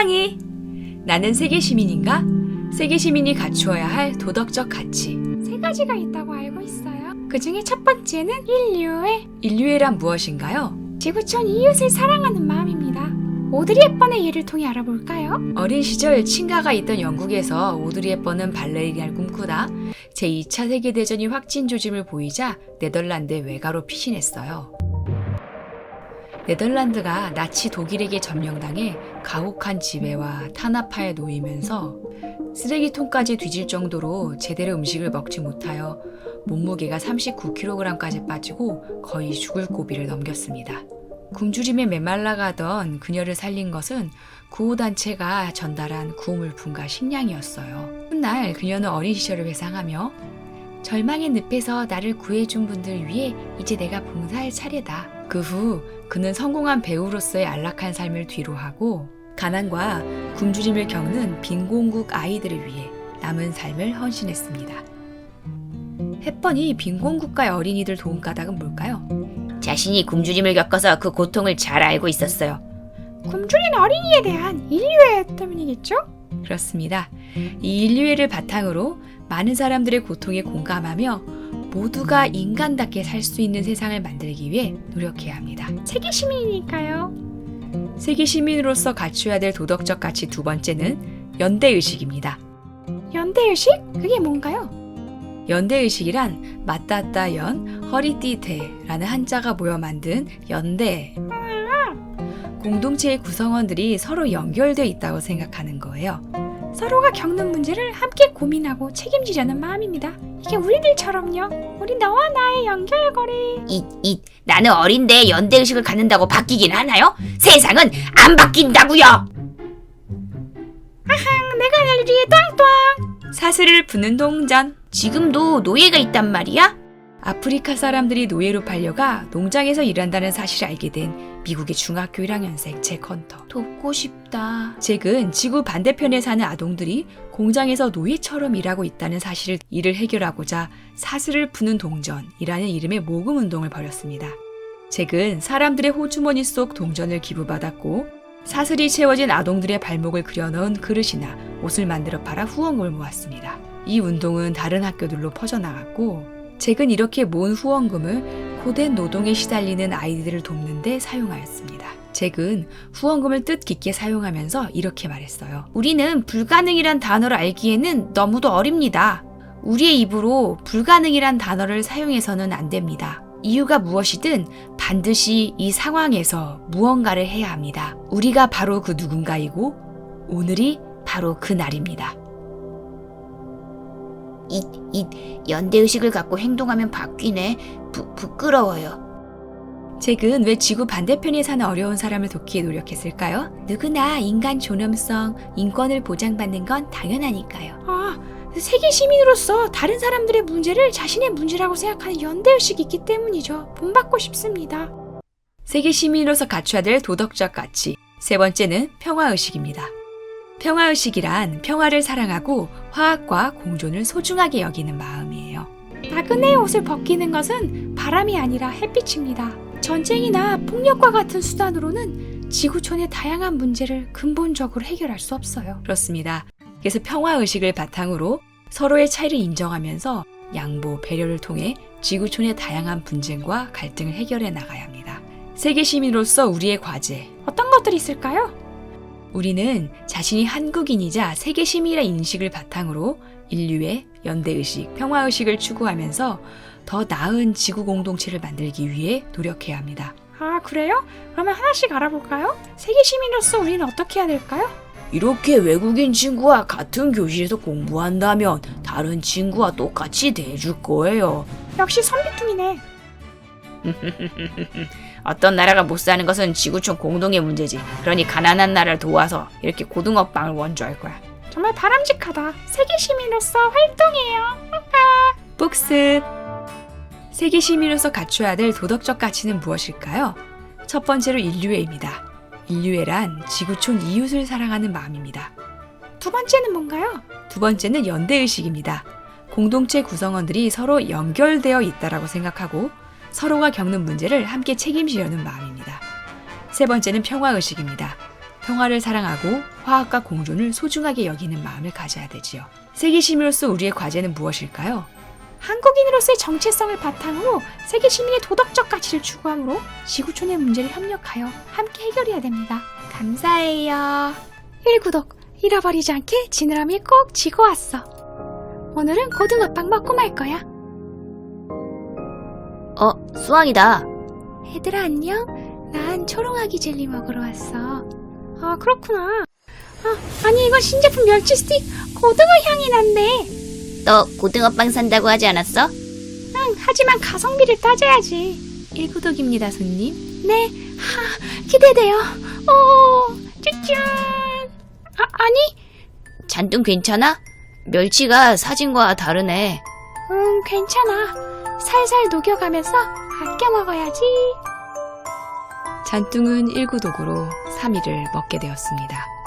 강의. 나는 세계 시민인가? 세계 시민이 갖추어야 할 도덕적 가치. 세 가지가 있다고 알고 있어요. 그 중에 첫 번째는 인류의 인류애란 무엇인가요? 지구촌 이웃을 사랑하는 마음입니다. 오드리 헵번의 예를 통해 알아볼까요? 어린 시절 친가가 있던 영국에서 오드리 헵번은 발레리나를 꿈꾸다 제2차 세계대전이 확진 조짐을 보이자 네덜란드의 외가로 피신했어요. 네덜란드가 나치 독일에게 점령당해 가혹한 지배와 탄압하에 놓이면서 쓰레기통까지 뒤질 정도로 제대로 음식을 먹지 못하여 몸무게가 39kg까지 빠지고 거의 죽을 고비를 넘겼습니다. 굶주림에 메말라가던 그녀를 살린 것은 구호단체가 전달한 구호물품과 식량이었어요. 훗날 그녀는 어린 시절을 회상하며 절망의 늪에서 나를 구해준 분들 위해 이제 내가 봉사할 차례다. 그 후 그는 성공한 배우로서의 안락한 삶을 뒤로하고 가난과 굶주림을 겪는 빈곤국 아이들을 위해 남은 삶을 헌신했습니다. 햇번이 빈곤국가의 어린이들 도움 까닭은 뭘까요? 자신이 굶주림을 겪어서 그 고통을 잘 알고 있었어요. 굶주린 어린이에 대한 인류애 때문이겠죠? 그렇습니다. 이 인류애를 바탕으로 많은 사람들의 고통에 공감하며 모두가 인간답게 살 수 있는 세상을 만들기 위해 노력해야 합니다. 세계 시민이니까요. 세계 시민으로서 갖춰야 될 도덕적 가치 두 번째는 연대의식입니다. 연대의식? 그게 뭔가요? 연대의식이란 맞닿다 연, 허리띠대라는 한자가 모여 만든 연대. 공동체의 구성원들이 서로 연결되어 있다고 생각하는 거예요. 서로가 겪는 문제를 함께 고민하고 책임지려는 마음입니다. 이게 우리들처럼요. 우리 너와 나의 연결고리. 이, 이, 나는 어린데 연대의식을 갖는다고 바뀌긴 하나요? 세상은 안 바뀐다고요! 내가 알기에 뚱뚱. 사슬을 부는 동전. 지금도 노예가 있단 말이야? 아프리카 사람들이 노예로 팔려가 농장에서 일한다는 사실을 알게 된 미국의 중학교 1학년생 잭 헌터. 돕고 싶다. 잭은 지구 반대편에 사는 아동들이 공장에서 노예처럼 일하고 있다는 사실을 이를 해결하고자 사슬을 푸는 동전이라는 이름의 모금 운동을 벌였습니다. 잭은 사람들의 호주머니 속 동전을 기부받았고 사슬이 채워진 아동들의 발목을 그려넣은 그릇이나 옷을 만들어 팔아 후원금을 모았습니다. 이 운동은 다른 학교들로 퍼져나갔고 잭은 이렇게 모은 후원금을 고된 노동에 시달리는 아이들을 돕는 데 사용하였습니다. 잭은 후원금을 뜻깊게 사용하면서 이렇게 말했어요. 우리는 불가능이란 단어를 알기에는 너무도 어립니다. 우리의 입으로 불가능이란 단어를 사용해서는 안 됩니다. 이유가 무엇이든 반드시 이 상황에서 무언가를 해야 합니다. 우리가 바로 그 누군가이고 오늘이 바로 그 날입니다. 이, 이 연대의식을 갖고 행동하면 바뀌네. 부, 부끄러워요. 잭은 왜 지구 반대편에 사는 어려운 사람을 돕기에 노력했을까요? 누구나 인간 존엄성, 인권을 보장받는 건 당연하니까요. 아, 세계 시민으로서 다른 사람들의 문제를 자신의 문제라고 생각하는 연대의식이 있기 때문이죠. 본받고 싶습니다. 세계 시민으로서 갖춰야 될 도덕적 가치. 세 번째는 평화의식입니다. 평화의식이란 평화를 사랑하고 화학과 공존을 소중하게 여기는 마음이에요. 나그네의 옷을 벗기는 것은 바람이 아니라 햇빛입니다. 전쟁이나 폭력과 같은 수단으로는 지구촌의 다양한 문제를 근본적으로 해결할 수 없어요. 그렇습니다. 그래서 평화의식을 바탕으로 서로의 차이를 인정하면서 양보, 배려를 통해 지구촌의 다양한 분쟁과 갈등을 해결해 나가야 합니다. 세계 시민으로서 우리의 과제, 어떤 것들이 있을까요? 우리는 자신이 한국인이자 세계 시민의 인식을 바탕으로 인류의 연대의식, 평화의식을 추구하면서 더 나은 지구 공동체를 만들기 위해 노력해야 합니다. 아, 그래요? 그러면 하나씩 알아볼까요? 세계 시민으로서 우리는 어떻게 해야 될까요? 이렇게 외국인 친구와 같은 교실에서 공부한다면 다른 친구와 똑같이 대해줄 거예요. 역시 선비뚱이네. 어떤 나라가 못 사는 것은 지구촌 공동의 문제지. 그러니 가난한 나라를 도와서 이렇게 고등어 빵을 원조할 거야. 정말 바람직하다. 세계 시민으로서 활동해요. 복습! 세계 시민으로서 갖춰야 될 도덕적 가치는 무엇일까요? 첫 번째로 인류애입니다. 인류애란 지구촌 이웃을 사랑하는 마음입니다. 두 번째는 뭔가요? 두 번째는 연대의식입니다. 공동체 구성원들이 서로 연결되어 있다라고 생각하고 서로가 겪는 문제를 함께 책임지려는 마음입니다. 세 번째는 평화의식입니다. 평화를 사랑하고 화학과 공존을 소중하게 여기는 마음을 가져야 되지요. 세계 시민으로서 우리의 과제는 무엇일까요? 한국인으로서의 정체성을 바탕으로 세계 시민의 도덕적 가치를 추구함으로 지구촌의 문제를 협력하여 함께 해결해야 됩니다. 감사해요. 1구독 잃어버리지 않게 지느러미 꼭 쥐고 왔어. 오늘은 고등어빵 먹고 말 거야. 어, 수학이다. 얘들아 안녕? 난 초롱아기 젤리 먹으러 왔어. 아 그렇구나. 아, 아니 이건 신제품 멸치 스틱 고등어 향이 난대. 너 고등어빵 산다고 하지 않았어? 응, 하지만 가성비를 따져야지. 1구독입니다, 손님. 네, 하, 기대돼요. 오, 쭈쭈. 아, 아니, 잔뜩 괜찮아? 멸치가 사진과 다르네. 음, 괜찮아. 살살 녹여가면서 아껴 먹어야지. 잔뚱은 1구독으로 3일을 먹게 되었습니다.